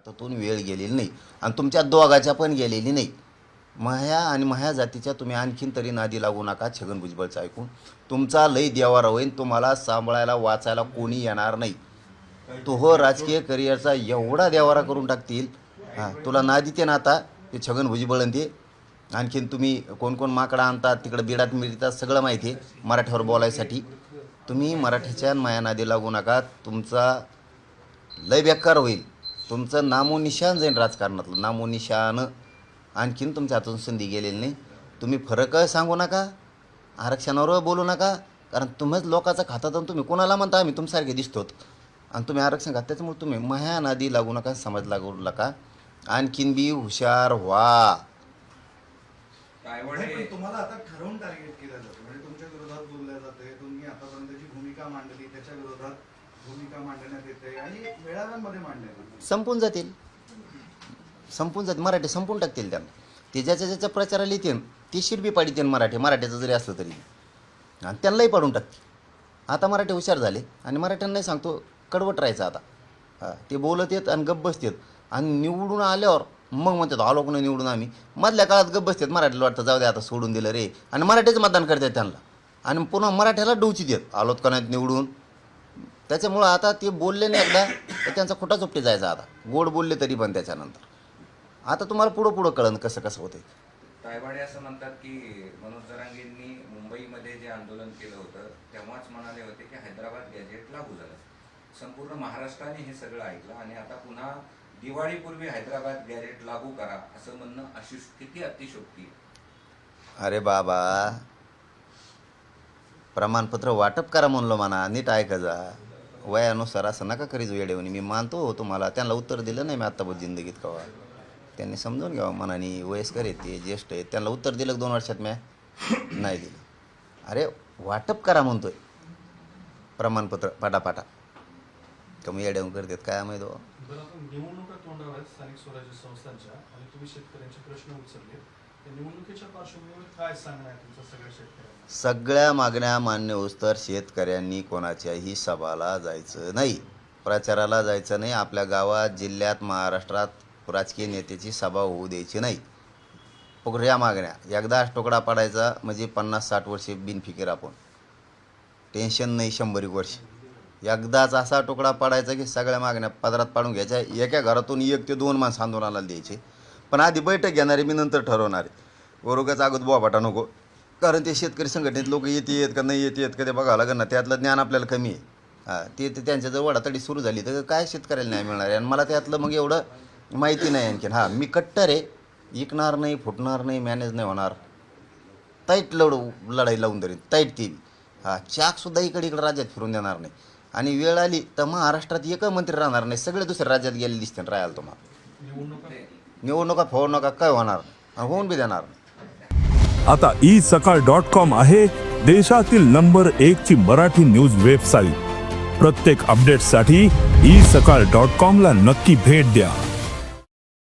हातातून वेळ गेलेली नाही. आणि तुमच्या दोघाच्या पण गेलेली नाही. माह्या आणि माह्या जातीच्या तुम्ही आणखीन तरी नादी लागू नका छगन भुजबळचं ऐकून. तुमचा लय देवारा होईल तुम्हाला सांभाळायला वाचायला कोणी येणार नाही. तो हो राजकीय करिअरचा एवढा देवारा करून टाकतील. हां तुला नादी ते ना आता ते छगन भुजबळ दे ते. आणखीन तुम्ही कोण कोण माकडा आणतात तिकडं बिडात मिळतात सगळं माहिती आहे मराठीवर बोलायसाठी. तुम्ही मराठीच्या माया नादी लागू नका तुमचा लय बेकार होईल. तुमचं नामोनिशान जाईल राजकारणातलं. नामोनिशान आणखीन तुमच्या हातून संधी गेलेली नाही. तुम्ही फरक सांगू नका. आरक्षणावर बोलू नका. कारण तुम्हीच लोकांचा खातात आणि तुम्ही कोणाला म्हणता? आम्ही तुमच्यासारखे दिसतोत. आणि तुम्ही आरक्षण खात त्याच्यामुळे तुम्ही मह्या नादी लागू नका समाज लागू नका. आणखीन बी हुशार व्हा. हे तुम्हाला आता ठरवून टार्गेट केलं जातं. म्हणजे तुमच्या विरोधात बोललं जाते तुम्ही आतापर्यंत जी भूमिका मांडली. त्याच्या विरोधात भूमिका मांडण्यात येते आणि मेळाव्यांमध्ये मांडण्यात येते. संपून जातील. संपून जातील. मराठी संपून टाकतील त्यांना. ते ज्याच्या ज्याच्या प्रचाराला येतील ते शिरबी बी पाडीतील मराठी मराठीचं जरी असलं तरी. आणि त्यांनाही पाडून टाकतील. आता मराठी हुशार झाले आणि मराठ्यांनाही सांगतो कडवट राहायचं आता. हां ते बोलत येत आणि गप्प बसतात. आणि निवडून आल्यावर मग म्हणतात आलो कोणी निवडून आम्ही. मधल्या काळात गप्प बसतात. मराठीला वाटतं जाऊ दे आता सोडून दिलं रे. आणि मराठीचं मतदान करतात त्यांना. आणि पुन्हा मराठ्याला डोची देत आलोत का नाहीत निवडून? त्याच्यामुळं आता ते बोलले नाही एकदा तर त्यांचा खोटा चुपटी जायचा आता. गोड बोलले तरी पण त्याच्यानंतर. आता तुम्हाला पुढं पुढं कळन कसं कसं होते रायवाडे असं म्हणतात की मनोज जरांगेंनी मुंबईमध्ये जे आंदोलन केलं होतं तेव्हाच म्हणाले होते की हैदराबाद गॅजेट लागू झालं. संपूर्ण महाराष्ट्राने हे सगळं ऐकलं आणि आता पुन्हा दिवाळीपूर्वी हैदराबाद गॅजेट लागू करा असं म्हणणं अशी किती अतिशोक्ती. अरे बाबा. प्रमाणपत्र वाटप करा म्हणलो म्हणा नीट ऐका जा. वयानुसार असं नका करीत वेळेवणी मी मानतो हो तुम्हाला. त्यांना उत्तर दिलं नाही मी आत्ताबद्दल जिंदगीत कवा. त्यांनी समजून घ्यावं मनाने. वयस्कर आहेत ते ज्येष्ठ आहेत. त्यांना उत्तर दिलं दोन वर्षात म्या? नाही दिलं. अरे वाटप करा म्हणतोय. प्रमाणपत्र पाटापाटा. कमी येड्यावून करतात? काय माहिती निवडणुका तोंडावर आहेत स्थानिक स्वराज्य संस्थांच्या आणि तुम्ही शेतकऱ्यांचे प्रश्न उचलले. निवडणुकीच्या पार्श्वभूमीवर काय सांगणं आहे तुमचं सगळ्या शेतकऱ्यांना? सगळ्या मागण्या मान्य होस्तर शेतकऱ्यांनी कोणाच्याही सभाला जायचं नाही. प्रचाराला जायचं नाही. आपल्या गावात जिल्ह्यात महाराष्ट्रात राजकीय नेत्याची सभा होऊ द्यायची नाही. या मागण्या. एकदाच तुकडा पाडायचा म्हणजे पन्नास साठ वर्षे बिनफिकीर आपण. टेन्शन नाही शंभर एक वर्ष. एकदाच असा तुकडा पाडायचा की सगळ्या मागण्या पदरात पाडून घ्यायच्या. एका घरातून एक ते दोन माणसं आंदोलनाला द्यायचे. पण आधी बैठक घेणारे मी नंतर ठरवणार आहे. वरोगाचा अगोदर बोबाटा नको. कारण ते शेतकरी संघटनेत लोक येते येत का नाही येते येत का ते बघावं लागेल ना. त्यातलं ज्ञान आपल्याला कमी आहे. हां ते ते त्यांच्या जर वडातडी सुरू झाली. तर काय शेतकऱ्याला न्याय मिळणार आहे? आणि मला त्यातलं मग एवढं माहिती नाही आणखीन. हां मी कट्टर आहे. ऐकणार नाही फुटणार नाही मॅनेज नाही होणार. ताईट लढू लढाई लावून धरीन. ताईट ती हां चाकसुद्धा इकडे इकडे राज्यात फिरून देणार नाही. आणि वेळ आली तर महाराष्ट्रात एक मंत्री राहणार नाही. सगळे दुसऱ्या राज्यात गेले दिसते राहायला तुम्हाला. निवडणुका निवडणुका नका काय होणार? आणि होऊन बी देणार. नाही आता ई सकाळ डॉट कॉम आहे देशातील नंबर एक ची मराठी न्यूज वेबसाईट प्रत्येक अपडेटसाठी ई सकाळ डॉट कॉम ला नक्की भेट द्या.